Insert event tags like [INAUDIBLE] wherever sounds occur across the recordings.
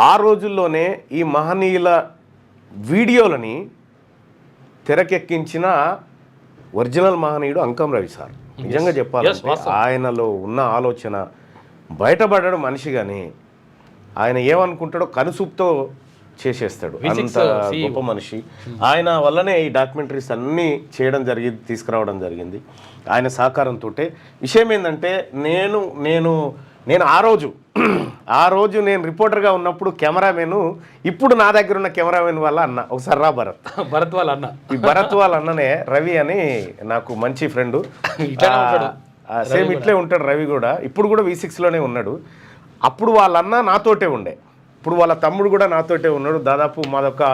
ఆ రోజుల్లోనే ఈ మహనీయుల వీడియోలని తెరకెక్కించిన ఒరిజినల్ మహనీయుడు అంకం రవి సార్. నిజంగా చెప్పాలంటే. ఆయనలో ఉన్న ఆలోచన బయటపడ్డాడు మనిషి కానీ ఆయన ఏమనుకుంటాడో కనుసూపుతో చేసేస్తాడు. V6 అంత CEO. గొప్ప మనిషి. ఆయన వల్లనే ఈ డాక్యుమెంటరీస్ అన్నీ చేయడం జరిగింది తీసుకురావడం జరిగింది. ఆయన సహకారంతో విషయం ఏంటంటే నేను నేను నేను ఆ రోజు ఆ రోజు నేను రిపోర్టర్గా ఉన్నప్పుడు కెమెరామెన్ ఇప్పుడు నా దగ్గర ఉన్న కెమెరామెన్ వల్ల అన్న ఒకసారి రా భరత్. భరత్ వాళ్ళ అన్న. ఈ భరత్ వాళ్ళ అన్ననే రవి అని నాకు మంచి ఫ్రెండ్. సేమ్ ఇట్లే ఉంటాడు రవి కూడా. ఇప్పుడు కూడా వి లోనే ఉన్నాడు. అప్పుడు వాళ్ళ అన్న నాతోటే ఉండే. ఇప్పుడు వాళ్ళ తమ్ముడు కూడా నాతోటే ఉన్నాడు. దాదాపు మాదొక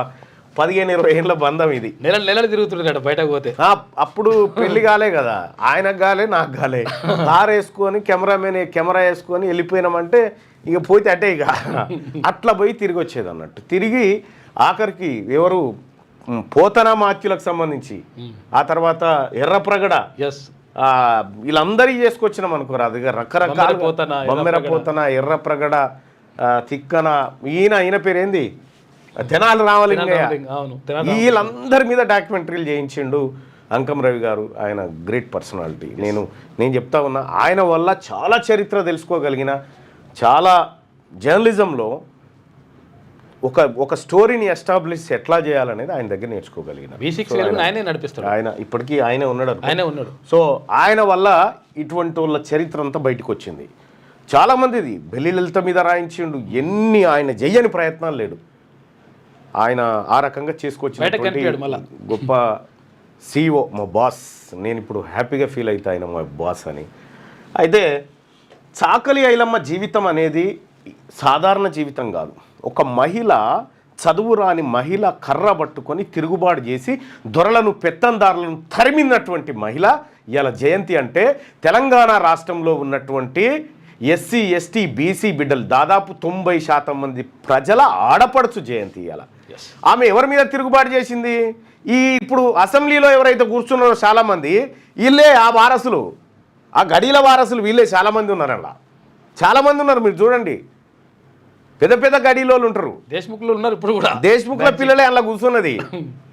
పదిహేను ఇరవై ఏళ్ళ బంధం ఇది. నెల నెలలు తిరుగుతున్నాడు బయటకు పోతే. అప్పుడు పెళ్ళి కాలే కదా. ఆయనకు కాలే నాకు కాలే. కార్ వేసుకొని కెమెరామెన్ కెమెరా వేసుకొని వెళ్ళిపోయినామంటే ఇక పోతే అటే ఇక. అట్లా పోయి తిరిగి వచ్చేది అన్నట్టు. తిరిగి ఆఖరికి ఎవరు పోతన మాత్యులకు సంబంధించి ఆ తర్వాత ఎర్రప్రగడ ఎస్ ఆ, వీళ్ళందరి చేసుకొచ్చినాం అనుకోరా అది రకరకాల బొమ్మెరపోతన, బొమ్మెరపోతన ఎర్రప్రగడ ఆ, తిక్కన ఈయన ఈయన పేరేంది? తెనాలి రామలింగయ్య. అవును వీళ్ళందరి మీద డాక్యుమెంటరీలు చేయించిండు అంకం రవి గారు ఆయన గ్రేట్ పర్సనాలిటీ. నేను నేను చెప్తా ఉన్నా ఆయన వల్ల చాలా చరిత్ర తెలుసుకోగలిగిన చాలా జర్నలిజంలో ఒక ఒక స్టోరీని ఎస్టాబ్లిష్ ఎట్లా చేయాలనేది ఆయన దగ్గర నేర్చుకోగలిగిన. ఆయనే నడిపిస్తాడు. ఆయన ఇప్పటికీ ఆయనే ఉన్నాడు. ఆయనే ఉన్నాడు. సో ఆయన వల్ల ఇటువంటి వాళ్ళ చరిత్ర అంతా బయటకు వచ్చింది. చాలా మందిది బెల్లి లలిత మీద రాయించిండు ఎన్ని ఆయన చెయ్యని ప్రయత్నాలు లేడు. ఆయన ఆ రకంగా మళ్ళా. గొప్ప సిఇఓ మా బాస్ నేను ఇప్పుడు హ్యాపీగా ఫీల్ అవుతా ఆయన మా బాస్ అని. అయితే చాకలి ఐలమ్మ జీవితం అనేది సాధారణ జీవితం కాదు. ఒక మహిళ చదువు రాని మహిళ కర్ర పట్టుకొని తిరుగుబాటు చేసి దొరలను పెత్తందారులను తరిమినటువంటి మహిళ ఇలా జయంతి అంటే తెలంగాణ రాష్ట్రంలో ఉన్నటువంటి ఎస్సీ ఎస్టీ బీసీ బిడ్డలు దాదాపు తొంభై శాతం మంది ప్రజల ఆడపడుచు జయంతి ఇలా ఆమె ఎవరి మీద తిరుగుబాటు చేసింది? ఈ ఇప్పుడు అసెంబ్లీలో ఎవరైతే కూర్చున్నారో చాలామంది వీళ్ళే ఆ వారసులు. ఆ గడిల వారసులు వీళ్ళే చాలామంది ఉన్నారు అలా చాలామంది ఉన్నారు మీరు చూడండి. పెద్ద పెద్ద గడిలో ఉంటారు. దేశముఖులు ఉన్నారు ఇప్పుడు కూడా. దేశ్ముఖుల పిల్లలే అలా కూర్చున్నది. [LAUGHS]